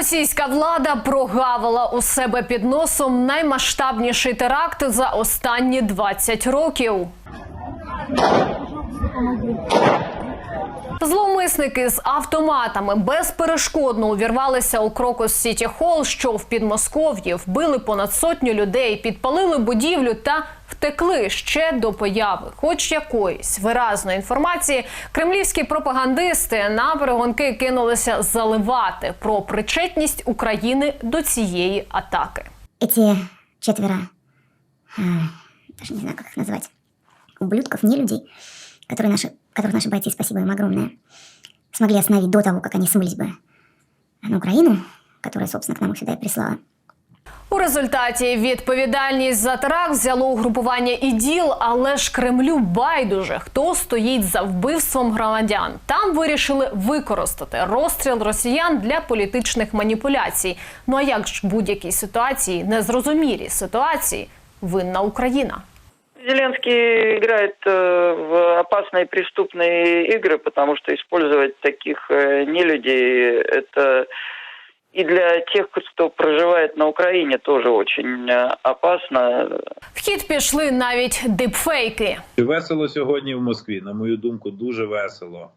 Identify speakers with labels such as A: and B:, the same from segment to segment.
A: Російська влада прогавила у себе під носом наймасштабніший теракт за останні 20 років. Зловмисники з автоматами безперешкодно увірвалися у Крокус Сіті Холл, що в Підмосков'ї, вбили понад сотню людей, підпалили будівлю та втекли ще до появи, хоч якоїсь виразної інформації. Кремлівські пропагандисти на перегонки кинулися заливати про причетність України до цієї атаки.
B: Эти четверо, даже не знаю, как их назвать, ублюдков, не людей, которые наши, которых наши бойцы, спасибо им огромное, смогли остановить до того, как они смылись бы на Украину, которая, собственно, к нам их сюда и прислала.
A: У результаті відповідальність за теракт взяло угрупування іділ, але ж Кремлю байдуже, хто стоїть за вбивством громадян. Там вирішили використати розстріл росіян для політичних маніпуляцій. Ну а як ж в будь-якій ситуації, незрозумілій ситуації, винна Україна?
C: Зеленский играет э, в опасные преступные игры, потому что использовать таких э, нелюдей это и для тех, кто проживает на Украине, тоже очень э, опасно.
A: В хід пішли навіть дипфейки.
D: Весело сьогодні в Москві. На мою думку, дуже весело.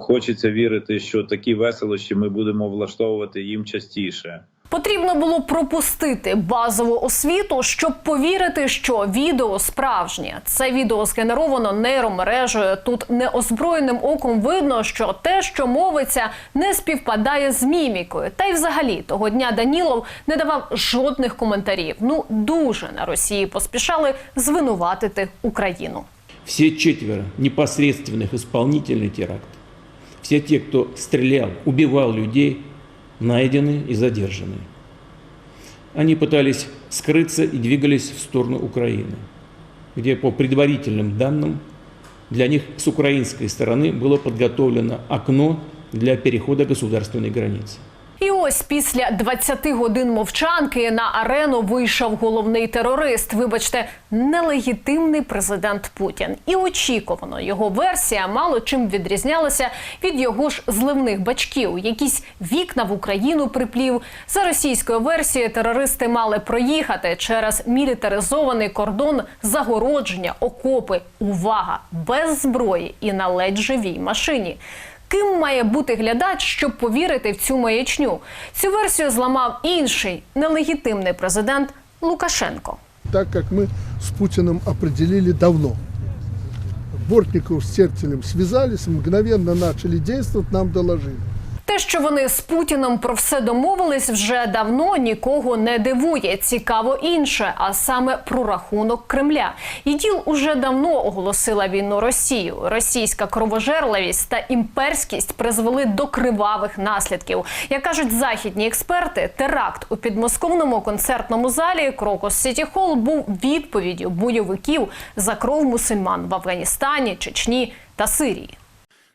D: Хочеться вірити, що такі веселощі ми будемо влаштовувати їм частіше.
A: Потрібно було пропустити базову освіту, щоб повірити, що відео справжнє. Це відео згенеровано нейромережею. Тут неозброєним оком видно, що те, що мовиться, не співпадає з мімікою. Та й взагалі того дня Данілов не давав жодних коментарів. Ну дуже на Росії поспішали звинуватити Україну.
E: Все четверо непосредственных исполнителей теракта, все те, кто стрелял, убивал людей, найдены и задержаны. Они пытались скрыться и двигались в сторону Украины, где по предварительным данным для них с украинской стороны было подготовлено окно для перехода государственной границы.
A: І ось після 20 годин мовчанки на арену вийшов головний терорист. Вибачте, нелегітимний президент Путін. І очікувано його версія мало чим відрізнялася від його ж зливних бачків. Якісь вікна в Україну приплів. За російською версією, терористи мали проїхати через мілітаризований кордон загородження, окопи. Увага! Без зброї і на ледь живій машині. Ким має бути глядач, щоб повірити в цю маячню? Цю версію зламав інший нелегітимний президент Лукашенко.
F: так як ми з Путіним определили давно. Бортников з Терцелем зв'язалися, мгновенно почали діяти, нам доложили.
A: Що вони з Путіним про все домовились, вже давно нікого не дивує. Цікаво інше, а саме прорахунок Кремля. ІДІЛ уже давно оголосила війну Росію. Російська кровожерливість та імперськість призвели до кривавих наслідків. Як кажуть західні експерти, теракт у підмосковному концертному залі Крокус Сіті Холл був відповіддю бойовиків за кров мусульман в Афганістані, Чечні та Сирії.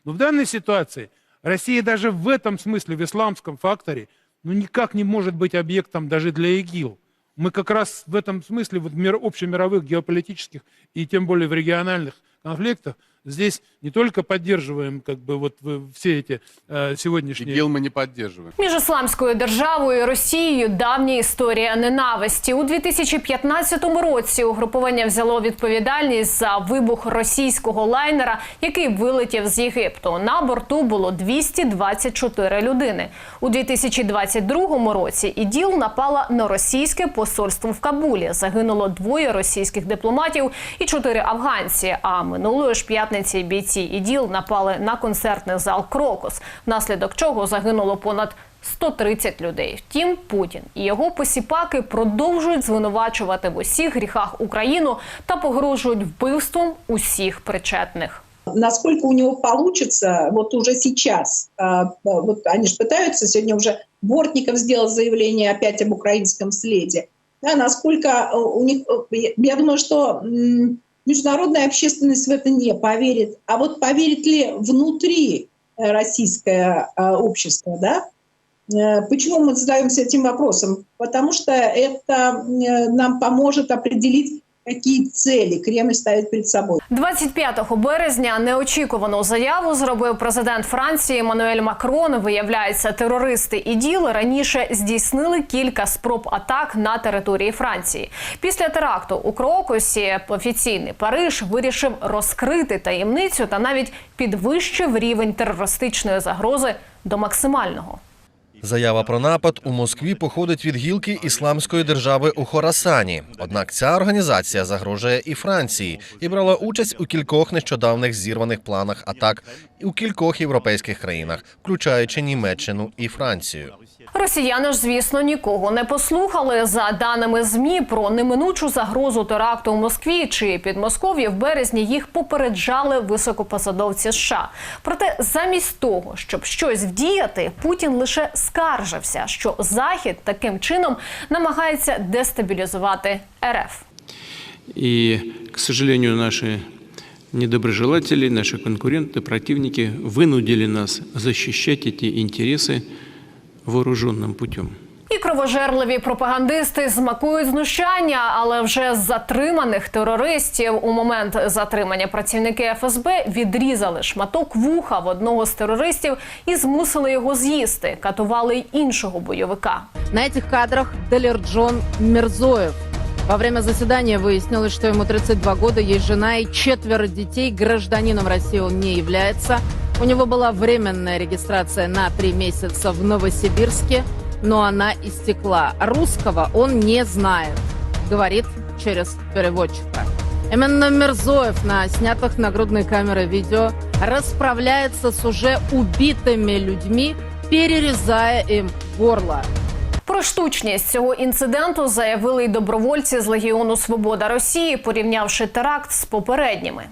G: Но в данной ситуации Россия даже в этом смысле, в исламском факторе, ну никак не может быть объектом даже для ИГИЛ. Мы как раз в этом смысле, вот мир, общемировых геополитических и тем более в региональных конфликтах, здесь не только поддерживаем как бы вот в- все эти э, сегодняшние...
H: ИГИЛ мы не поддерживаем.
A: Між ісламською державою і Росією давня історія ненависті. У 2015 році угрупування взяло відповідальність за вибух російського лайнера, який вилетів з Єгипту. На борту було 224 людини. У 2022 році іділ напала на російське посольство в Кабулі. Загинуло двоє російських дипломатів і чотири афганці. А минулої ж п'ятниці бійці іділ напали на концертний зал Крокус, внаслідок чого загинуло понад 130 людей. Втім, Путін і його посіпаки продовжують звинувачувати в усіх гріхах Україну та погрожують вбивством усіх причетних.
I: насколько у него получится вот уже сейчас. а, Вот они же пытаются, сегодня уже Бортников сделал заявление опять об украинском следе. Да, насколько э, у них, э, я думаю, что м, международная общественность в это не поверит. А вот поверит ли внутри э, российское э, общество, да? Э, Почему мы задаемся этим вопросом? Потому что это нам поможет определить какие цели Кремль ставит перед собой.
A: 25 березня неочікувану заяву зробив президент Франції Еммануель Макрон. Виявляється, терористи і діл раніше здійснили кілька спроб атак на території Франції. Після теракту у Крокусі офіційний Париж вирішив розкрити таємницю та навіть підвищив рівень терористичної загрози до максимального.
H: Заява про напад у Москві походить від гілки ісламської держави у Хорасані. Однак ця організація загрожує і Франції і брала участь у кількох нещодавних зірваних планах атак у кількох європейських країнах, включаючи Німеччину і Францію.
A: Росіяни ж, звісно, нікого не послухали. За даними змі про неминучу загрозу теракту у Москві чи Підмосков'ї в березні їх попереджали високопосадовці США. Проте, замість того, щоб щось вдіяти, Путін лише скаржився, що Захід таким чином намагається дестабілізувати РФ.
E: И, к сожалению, наши недоброжелатели, наши конкуренты, противники вынудили нас защищать эти интересы вооруженным путем.
A: І кровожерливі пропагандисти змакують знущання, але вже з затриманих терористів у момент затримання працівники ФСБ відрізали шматок вуха в одного з терористів і змусили його з'їсти. Катували й іншого бойовика.
J: На этих кадрах Делер Джон Мирзоев. Во время заседания выяснилось, что ему 32 года, есть жена и четверо детей. Гражданином России он не является. У него была временная регистрация на три месяца в Новосибирске, но она истекла. Русского он не знает, говорит через переводчика. Именно Мирзоев на снятых нагрудной камерой видео расправляется с уже убитыми людьми, перерезая им горло.
A: Про штучність цього інциденту заявили й добровольці з Легіону Свобода Росії, порівнявши теракт з попередніми.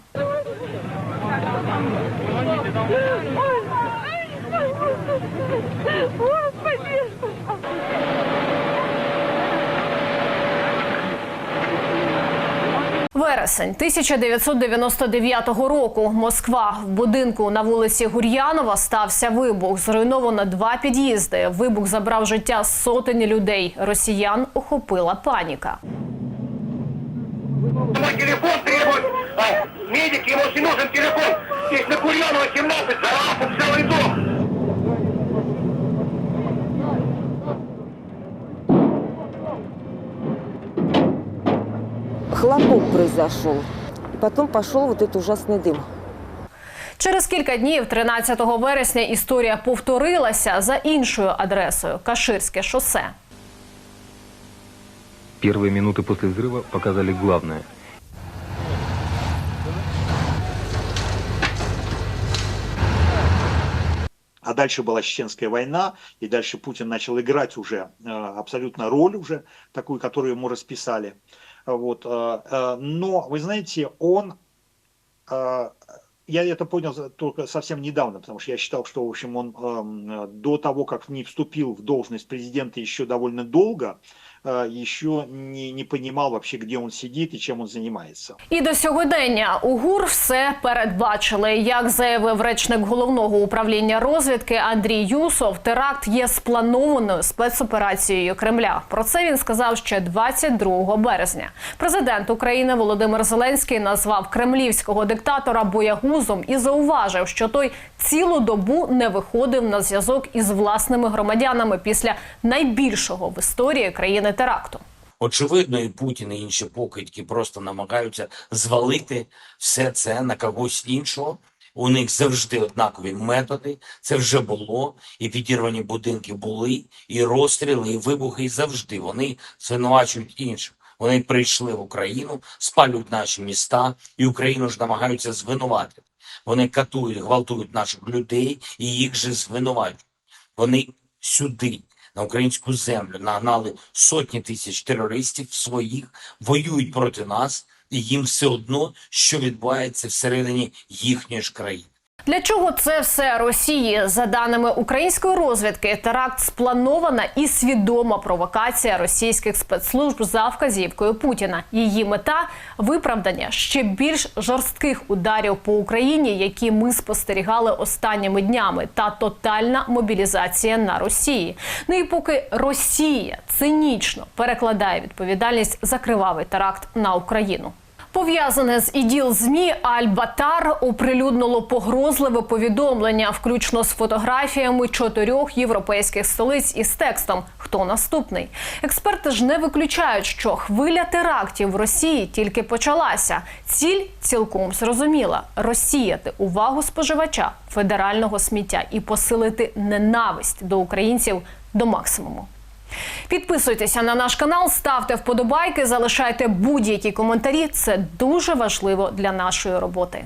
A: Вересень 1999 року. Москва в будинку на вулиці Гур'янова стався вибух. Зруйновано два під'їзди. Вибух забрав життя сотень людей. Росіян охопила паніка.
K: Мой телефон требует, а, медик, ему нужен телефон. Здесь на Курьянова 17, зарапал целый дом.
L: хлопок произошел. И потом пошел вот этот ужасный дым.
A: Через кілька днів, 13 вересня, історія повторилася за іншою адресою Каширське шосе.
M: Первые минуты после взрыва показали главное.
K: А дальше была Чеченская война, и дальше Путин начал играть уже э, абсолютно роль уже, такую, которую ему расписали. Вот. э, э, но, вы знаете, он... э, я это понял только совсем недавно, потому что я считал, что, в общем, он эм, до того, как не вступил в должность президента еще довольно долго, еще не, не понимал вообще, где он сидит и чем он занимается.
A: І до сьогодення у ГУР все передбачили. Як заявив речник головного управління розвідки Андрій Юсов, теракт є спланованою спецоперацією Кремля. Про це він сказав ще 22 березня. Президент України Володимир Зеленський назвав кремлівського диктатора боягузом і зауважив, що той цілу добу не виходив на зв'язок із власними громадянами після найбільшого в історії країни теракту.
N: Очевидно, і Путін, і інші покидьки просто намагаються звалити все це на когось іншого. У них завжди однакові методи. Це вже було, і підірвані будинки були, і розстріли, і вибухи. І завжди вони звинувачують інших. Вони прийшли в Україну, спалюють наші міста, і Україну ж намагаються звинуватити. Вони катують, гвалтують наших людей і їх же звинувачують. Вони сюди, на українську землю, нагнали сотні тисяч терористів своїх, воюють проти нас, і їм все одно, що відбувається всередині їхньої ж країни.
A: Для чого це все Росії? За даними української розвідки, теракт спланована і свідома провокація російських спецслужб за вказівкою Путіна. Її мета виправдання ще більш жорстких ударів по Україні, які ми спостерігали останніми днями, та тотальна мобілізація на Росії. Ну і поки Росія цинічно перекладає відповідальність за кривавий теракт на Україну. Пов'язане з іділ змі Аль-Батар оприлюднило погрозливе повідомлення, включно з фотографіями чотирьох європейських столиць із текстом Хто наступний? Експерти ж не виключають, що хвиля терактів в Росії тільки почалася. Ціль цілком зрозуміла розсіяти увагу споживача федерального сміття і посилити ненависть до українців до максимуму. Підписуйтеся на наш канал, ставте вподобайки, залишайте будь-які коментарі. Це дуже важливо для нашої роботи.